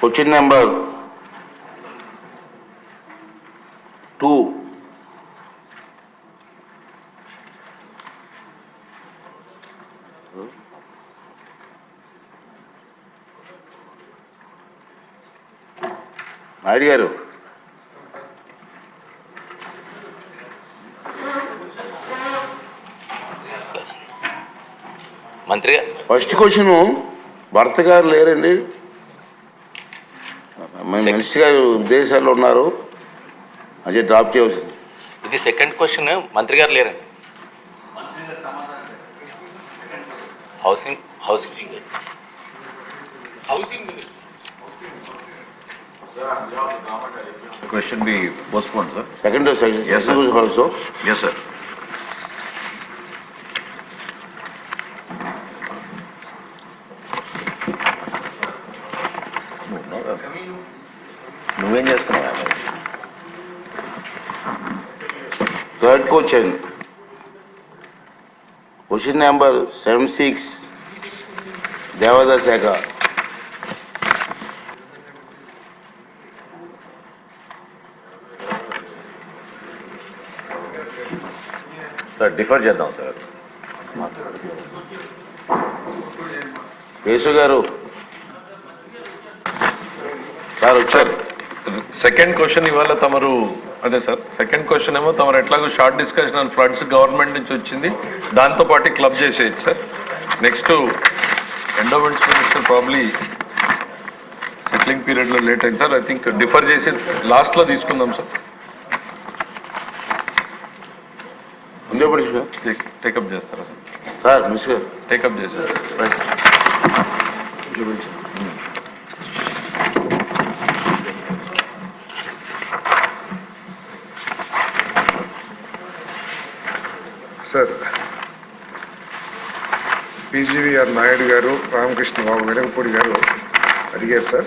Question number two Naidu గారు. మంత్రి first question భర్త గారు లేరండి. మన Second. మినిస్టర్ గారు విదేశాల్లో ఉన్నారు అదే డ్రాప్ చేయవలసింది ఇది సెకండ్ క్వశ్చన్ మంత్రి గారు లేరండి housing housing housing Question be postponed, sir? Second Yes, sir. Second also Yes, sir. నువ్వేం చేస్తున్నావు? Third question question number seven six దేవాదాయ శాఖ సార్ డిఫర్ చేద్దాం సార్ యేసు గారు. సార్ వచ్చారు. సెకండ్ క్వశ్చన్ ఇవాళ తమరు అదే సార్ సెకండ్ క్వశ్చన్ ఏమో తమరు ఎట్లాగో short discussion on floods government నుంచి వచ్చింది. దాంతో పాటు క్లబ్ చేసేయచ్చు sir. Next endowments minister probably settling పీరియడ్లో లేట్ అయింది సార్. ఐ థింక్ డిఫర్ చేసి లాస్ట్లో తీసుకుందాం సార్. టేకప్ చేస్తారా sir? Sir miss take up చేసేస్తారు right sir. PGVR Naidu garu Ramakrishna Babu వెలంపూడి గారు అడిగారు సార్.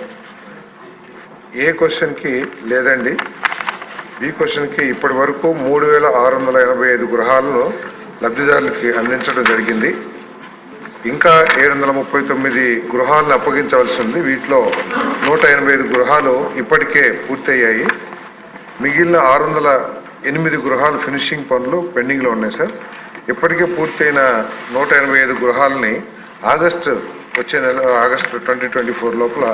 ఏ క్వశ్చన్కి లేదండి. ఈ క్వశ్చన్కి ఇప్పటి వరకు మూడు వేల ఆరు వందల ఎనభై ఐదు గృహాలను లబ్ధిదారులకి అందించడం జరిగింది. ఇంకా ఏడు వందల ముప్పై తొమ్మిది గృహాలను అప్పగించవలసి ఉంది. వీటిలో నూట ఎనభై ఐదు గృహాలు ఇప్పటికే పూర్తయ్యాయి. మిగిలిన ఆరు వందల ఎనిమిది గృహాలు ఫినిషింగ్ పనులు పెండింగ్లో ఉన్నాయి సార్. ఇప్పటికే పూర్తయిన నూట ఎనభై ఐదు గృహాలని ఆగస్టు వచ్చే నెల ఆగస్టు ట్వంటీ ట్వంటీ ఫోర్ లోపల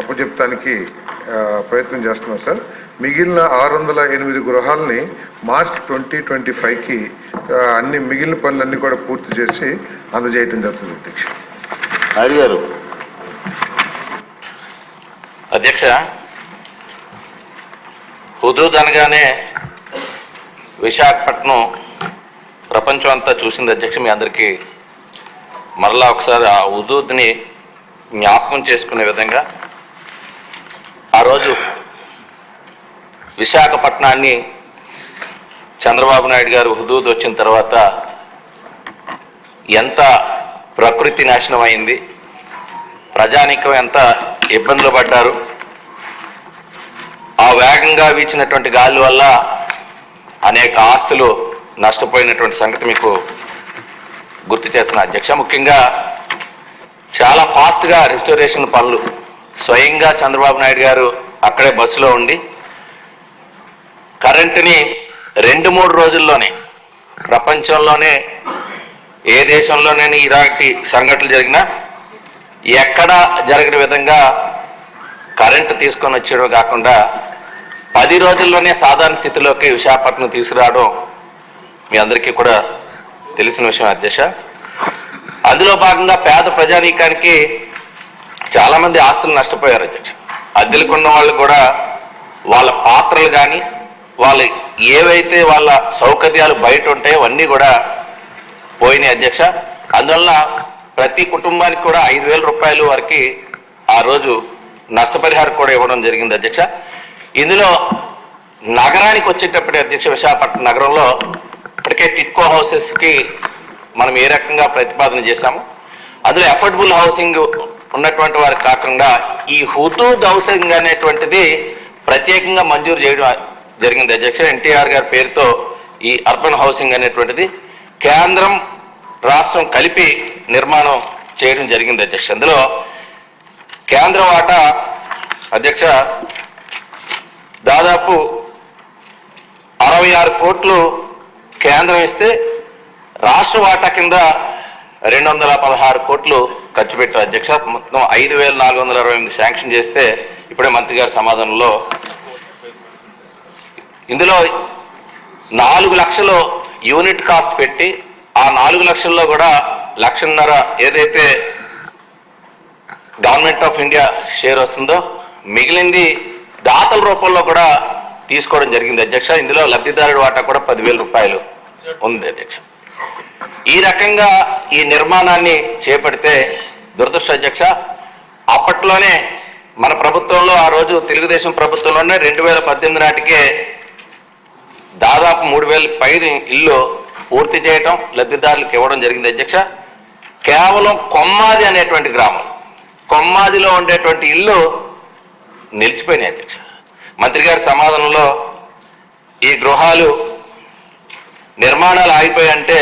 అప్పచెప్తానికి ప్రయత్నం చేస్తున్నాం సార్. మిగిలిన ఆరు వందల ఎనిమిది గృహాలని మార్చ్ ట్వంటీ ట్వంటీ ఫైవ్కి అన్ని మిగిలిన పనులన్నీ కూడా పూర్తి చేసి అందజేయటం జరుగుతుంది అధ్యక్ష. అడిగారు అధ్యక్ష హుదూద్ అనగానే విశాఖపట్నం ప్రపంచం అంతా చూసింది అధ్యక్ష మీ అందరికీ. మరలా ఒకసారి ఆ హుదూద్ని జ్ఞాపకం చేసుకునే విధంగా ఆ రోజు విశాఖపట్నాన్ని చంద్రబాబు నాయుడు గారు హుదూద్ వచ్చిన తర్వాత ఎంత ప్రకృతి నాశనం అయింది ప్రజానికం ఎంత ఇబ్బందులు పడ్డారు ఆ వేగంగా వీచినటువంటి గాలి వల్ల అనేక ఆస్తులు నష్టపోయినటువంటి సంగతి మీకు గుర్తు చేసిన అధ్యక్ష ముఖ్యంగా చాలా ఫాస్ట్గా రెస్టోరేషన్ పనులు స్వయంగా చంద్రబాబు నాయుడు గారు అక్కడే బస్సులో ఉండి కరెంటుని రెండు మూడు రోజుల్లోనే ప్రపంచంలోనే ఏ దేశంలోనే ఇలాంటి సంఘటనలు జరిగినా ఎక్కడా జరగని విధంగా కరెంటు తీసుకొని వచ్చేయడం కాకుండా పది రోజుల్లోనే సాధారణ స్థితిలోకి విశాఖపట్నం తీసుకురావడం మీ అందరికీ కూడా తెలిసిన విషయం అధ్యక్ష. అందులో భాగంగా పేద ప్రజానీకానికి చాలామంది ఆస్తులు నష్టపోయారు అధ్యక్ష. అద్దెలకున్న వాళ్ళు కూడా వాళ్ళ పాత్రలు కానీ వాళ్ళ ఏవైతే వాళ్ళ సౌకర్యాలు బయట ఉంటాయో అన్నీ కూడా పోయినాయి అధ్యక్ష. అందువల్ల ప్రతి కుటుంబానికి కూడా ఐదు వేల రూపాయలు వరకు ఆ రోజు నష్టపరిహారం కూడా ఇవ్వడం జరిగింది అధ్యక్ష. ఇందులో నగరానికి వచ్చేటప్పటి అధ్యక్ష విశాఖపట్నం నగరంలో ఇప్పటికే టిట్కో హౌసెస్కి మనం ఏ రకంగా ప్రతిపాదన చేశాము అందులో అఫోర్డబుల్ హౌసింగ్ ఉన్నటువంటి వారు కాకుండా ఈ హుదూద్ హౌసింగ్ అనేటువంటిది ప్రత్యేకంగా మంజూరు చేయడం జరిగింది. అధ్యక్ష ఎన్టీఆర్ గారి పేరుతో ఈ అర్బన్ హౌసింగ్ అనేటువంటిది కేంద్రం రాష్ట్రం కలిపి నిర్మాణం చేయడం జరిగింది అధ్యక్ష. అందులో కేంద్ర వాటా అధ్యక్ష దాదాపు అరవై ఆరు కోట్లు కేంద్రం ఇస్తే రాష్ట్ర వాటా కింద రెండు వందల పదహారు కోట్లు ఖర్చు పెట్టారు. అధ్యక్ష మొత్తం ఐదు వేల నాలుగు వందల అరవై ఎనిమిది శాంక్షన్ చేస్తే ఇప్పుడే మంత్రి గారి సమాధానంలో ఇందులో నాలుగు లక్షలు యూనిట్ కాస్ట్ పెట్టి ఆ నాలుగు లక్షల్లో కూడా లక్షన్నర ఏదైతే గవర్నమెంట్ ఆఫ్ ఇండియా షేర్ వస్తుందో మిగిలింది దాతల రూపంలో కూడా తీసుకోవడం జరిగింది అధ్యక్ష. ఇందులో లబ్ధిదారుడి వాటా కూడా పదివేల రూపాయలు ఉంది అధ్యక్ష. ఈ రకంగా ఈ నిర్మాణాన్ని చేపడితే దురదృష్ట అధ్యక్ష. అప్పట్లోనే మన ప్రభుత్వంలో ఆ రోజు తెలుగుదేశం ప్రభుత్వంలోనే రెండు వేల పద్దెనిమిది నాటికే దాదాపు మూడు వేల పైన ఇల్లు పూర్తి చేయటం లబ్ధిదారులకు ఇవ్వడం జరిగింది అధ్యక్ష. కేవలం కొమ్మాది అనేటువంటి గ్రామం కొమ్మాదిలో ఉండేటువంటి ఇల్లు నిలిచిపోయినాయి అధ్యక్ష. మంత్రి గారి సమాధానంలో ఈ గృహాలు నిర్మాణాలు ఆగిపోయాయంటే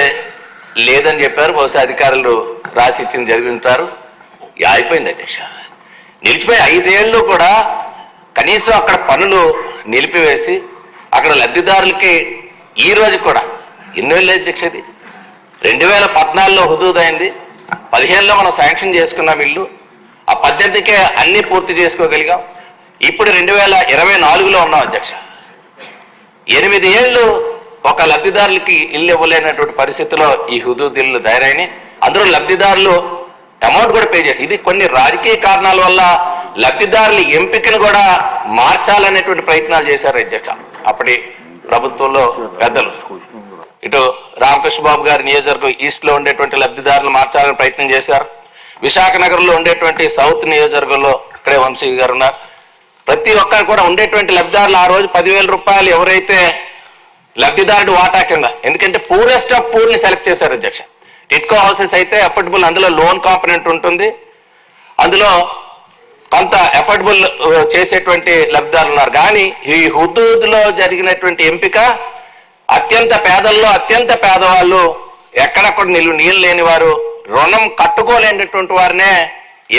లేదని చెప్పారు. బహుశా అధికారులు రాసి ఇచ్చింది జరిగి ఉంటారు ఆగిపోయింది అధ్యక్ష. నిలిచిపోయి ఐదేళ్ళు కూడా కనీసం అక్కడ పనులు నిలిపివేసి అక్కడ లబ్ధిదారులకి ఈ రోజు కూడా ఎన్నోళ్ళు అధ్యక్ష ఇది. రెండు వేల పద్నాలుగులో హుదూదైంది. పదిహేనులో మనం శాంక్షన్ చేసుకున్నాం ఇల్లు. ఆ పద్ధతికే అన్నీ పూర్తి చేసుకోగలిగాం. ఇప్పుడు రెండు వేల ఇరవై నాలుగులో ఉన్నాం అధ్యక్ష. ఎనిమిది ఏళ్ళు ఒక లబ్ధిదారులకి ఇల్లు ఇవ్వలేనటువంటి పరిస్థితిలో ఈ హుదూద్ ఇల్లు తయారైనాయి. అందులో లబ్ధిదారులు అమౌంట్ కూడా పే చేసి ఇది కొన్ని రాజకీయ కారణాల వల్ల లబ్ధిదారుల ఎంపికను కూడా మార్చాలనేటువంటి ప్రయత్నాలు చేశారు అధ్యక్ష. అప్పటి ప్రభుత్వంలో పెద్దలు. ఇటు రామకృష్ణ బాబు గారి నియోజకవర్గం ఈస్ట్లో ఉండేటువంటి లబ్ధిదారులు మార్చాలని ప్రయత్నం చేశారు. విశాఖ నగరంలో ఉండేటువంటి సౌత్ నియోజకవర్గంలో ఇక్కడే వంశీ గారు ఉన్నారు. ప్రతి ఒక్కరు కూడా ఉండేటువంటి లబ్ధిదారులు ఆ రోజు పదివేల రూపాయలు ఎవరైతే లబ్ధిదారుడు వాటా కింద ఎందుకంటే పూరెస్ట్ ఆఫ్ పూర్ని సెలెక్ట్ చేశారు అధ్యక్ష. ఇట్కో హౌసెస్ అయితే అఫోర్డబుల్ అందులో లోన్ కాంపనెంట్ ఉంటుంది. అందులో కొంత ఎఫర్డబుల్ చేసేటువంటి లబ్ధిదారులు ఉన్నారు. కానీ ఈ హుదూద్లో జరిగినటువంటి ఎంపిక అత్యంత పేదల్లో అత్యంత పేదవాళ్ళు ఎక్కడక్కడ నీళ్ళు నీళ్ళు లేని వారు రుణం కట్టుకోలేనటువంటి వారినే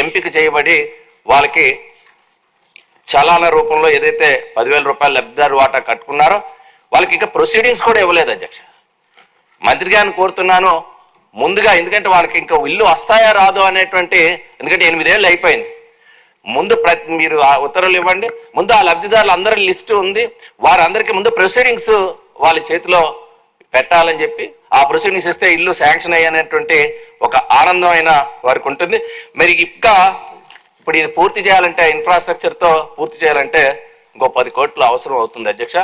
ఎంపిక చేయబడి వాళ్ళకి చలాన రూపంలో ఏదైతే పదివేల రూపాయలు లబ్ధిదారు వాటా కట్టుకున్నారో వాళ్ళకి ఇంకా ప్రొసీడింగ్స్ కూడా ఇవ్వలేదు అధ్యక్ష. మంత్రి గారిని కోరుతున్నాను ముందుగా ఎందుకంటే వాళ్ళకి ఇంకా ఇల్లు వస్తాయా రాదు అనేటువంటి ఎందుకంటే ఎనిమిదేళ్ళు అయిపోయింది. ముందు ప్రతి మీరు ఆ ఉత్తర్వులు ఇవ్వండి ముందు ఆ లబ్ధిదారులు అందరి లిస్టు ఉంది వారందరికీ ముందు ప్రొసీడింగ్స్ వాళ్ళ చేతిలో పెట్టాలని చెప్పి ఆ ప్రొసీడింగ్స్ ఇస్తే ఇల్లు శాంక్షన్ అయ్యనేటువంటి ఒక ఆనందమైన వారికి ఉంటుంది. మరి ఇంకా ఇప్పుడు ఇది పూర్తి చేయాలంటే ఇన్ఫ్రాస్ట్రక్చర్తో పూర్తి చేయాలంటే ఇంకో పది కోట్లు అవసరం అవుతుంది అధ్యక్ష.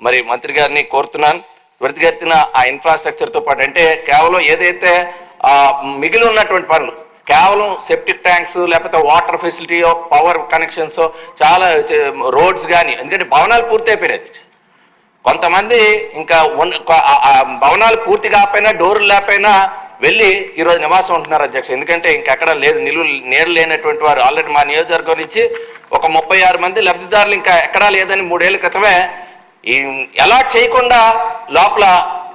మరి మంత్రి గారిని కోరుతున్నాను. త్వరితగతిన ఆ ఇన్ఫ్రాస్ట్రక్చర్తో పాటు అంటే కేవలం ఏదైతే మిగిలి ఉన్నటువంటి పనులు కేవలం సెప్టిక్ ట్యాంక్స్ లేకపోతే వాటర్ ఫెసిలిటీ పవర్ కనెక్షన్స్ చాలా రోడ్స్ కానీ ఎందుకంటే భవనాలు పూర్తి అయిపోయినాయి కొంతమంది ఇంకా భవనాలు పూర్తి కాకపోయినా డోర్లు లేకపోయినా వెళ్ళి ఈరోజు నివాసం ఉంటున్నారు అధ్యక్ష. ఎందుకంటే ఇంకెక్కడ లేదు నిలువ నీరు లేనటువంటి వారు ఆల్రెడీ మా నియోజకవర్గం నుంచి ఒక ముప్పై ఆరు మంది లబ్ధిదారులు ఇంకా ఎక్కడా లేదని మూడేళ్ళ క్రితమే ఈ అలాట్ చేయకుండా లోపల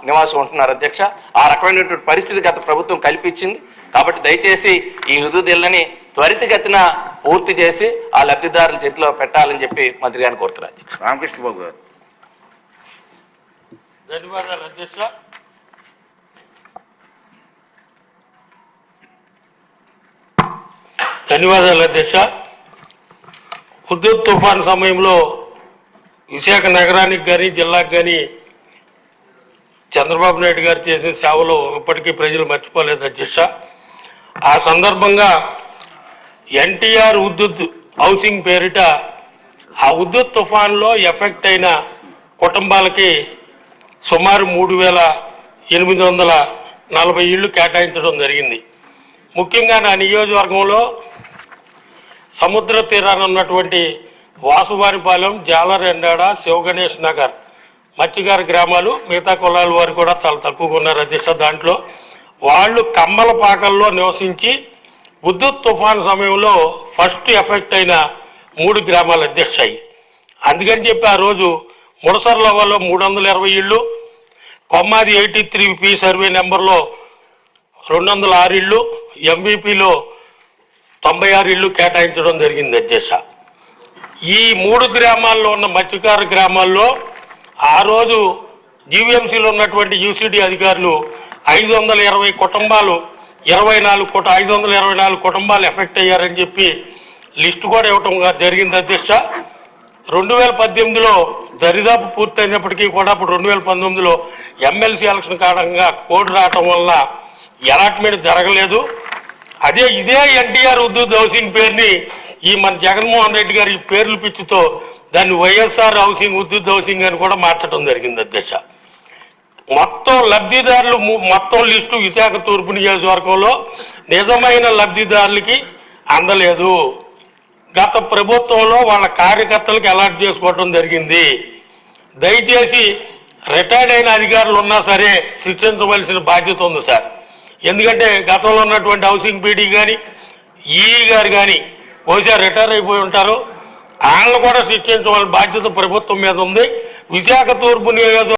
నివాసం ఉంటున్నారు అధ్యక్ష. ఆ రకమైనటువంటి పరిస్థితి గత ప్రభుత్వం కల్పించింది. కాబట్టి దయచేసి ఈ హుదూదిల్లని త్వరితగతిన పూర్తి చేసి ఆ లబ్ధిదారుల చేతిలో పెట్టాలని చెప్పి మంత్రి గారిని కోరుతున్నారు అధ్యక్ష. రామకృష్ణ బాబు గారు. ధన్యవాదాలు అధ్యక్ష. ధన్యవాదాలు అధ్యక్ష. హుద్దూద్ తుఫాన్ సమయంలో విశాఖ నగరానికి కానీ జిల్లాకు కానీ చంద్రబాబు నాయుడు గారు చేసిన సేవలు ఇప్పటికీ ప్రజలు మర్చిపోలేదు అధ్యక్ష. ఆ సందర్భంగా ఎన్టీఆర్ ఉద్యుత్ హౌసింగ్ పేరిట ఆ ఉద్యుత్ తుఫాన్లో ఎఫెక్ట్ అయిన కుటుంబాలకి సుమారు మూడు వేల ఎనిమిది వందల నలభై ఇళ్ళు కేటాయించడం జరిగింది. ముఖ్యంగా నా నియోజకవర్గంలో సముద్ర తీరాన ఉన్నటువంటి వాసువారిపాలెం జాలరెండాడ శివగణేష్ నగర్ మత్స్యగారి గ్రామాలు మిగతా కులాల వారు కూడా చాలా తక్కువగా ఉన్నారు అధ్యక్ష దాంట్లో. వాళ్ళు కమ్మలపాకల్లో నివసించి ఉద్దుత్ తుఫాన్ సమయంలో ఫస్ట్ ఎఫెక్ట్ అయిన మూడు గ్రామాలు అధ్యక్ష అయ్యి. అందుకని చెప్పి ఆ రోజు ముడసర్ల వల్ల మూడు వందల ఇరవై ఇళ్ళు Kommadi eighty three P survey నెంబర్లో రెండు వందల ఆరు ఇళ్ళు ఎంబీపీలో తొంభై ఆరు ఇళ్ళు కేటాయించడం జరిగింది అధ్యక్ష. ఈ మూడు గ్రామాల్లో ఉన్న మత్స్యకారు గ్రామాల్లో ఆ రోజు జీవీఎంసీలో ఉన్నటువంటి యూసీడీ అధికారులు ఐదు వందల ఇరవై కుటుంబాలు ఇరవై నాలుగు కుట ఐదు వందల ఇరవై నాలుగు కుటుంబాలు ఎఫెక్ట్ అయ్యారని చెప్పి లిస్టు కూడా ఇవ్వటం జరిగింది అధ్యక్ష. రెండు వేల పద్దెనిమిదిలో దరిదాపు పూర్తయినప్పటికీ కూడా అప్పుడు రెండు వేల పంతొమ్మిదిలో ఎమ్మెల్సీ ఎలక్షన్ కారణంగా కోడ్ రావటం వల్ల అలాట్మెంట్ జరగలేదు. అదే ఇదే ఎన్టీఆర్ ఉద్యోగ్ హౌసింగ్ పేరుని ఈ మన జగన్మోహన్ రెడ్డి గారి పేర్లు పిచ్చితో దాన్ని వైఎస్ఆర్ హౌసింగ్ ఉద్యుత్ హౌసింగ్ అని కూడా మార్చడం జరిగింది అధ్యక్ష. మొత్తం లబ్ధిదారులు మొత్తం లిస్టు విశాఖ తూర్పు నియోజకవర్గంలో నిజమైన లబ్ధిదారులకి అందలేదు. గత ప్రభుత్వంలో వాళ్ళ కార్యకర్తలకు అలాట్ చేసుకోవడం జరిగింది. దయచేసి రిటైర్డ్ అయిన అధికారులు ఉన్నా సరే శిక్షించవలసిన బాధ్యత ఉంది సార్. ఎందుకంటే గతంలో ఉన్నటువంటి హౌసింగ్ పీడీ కానీ ఈ గారు కానీ బహుశా రిటైర్ అయిపోయి ఉంటారు. వాళ్ళు కూడా శిక్షించవలసిన బాధ్యత ప్రభుత్వం మీద ఉంది. విశాఖ తూర్పు నియోజకవర్గం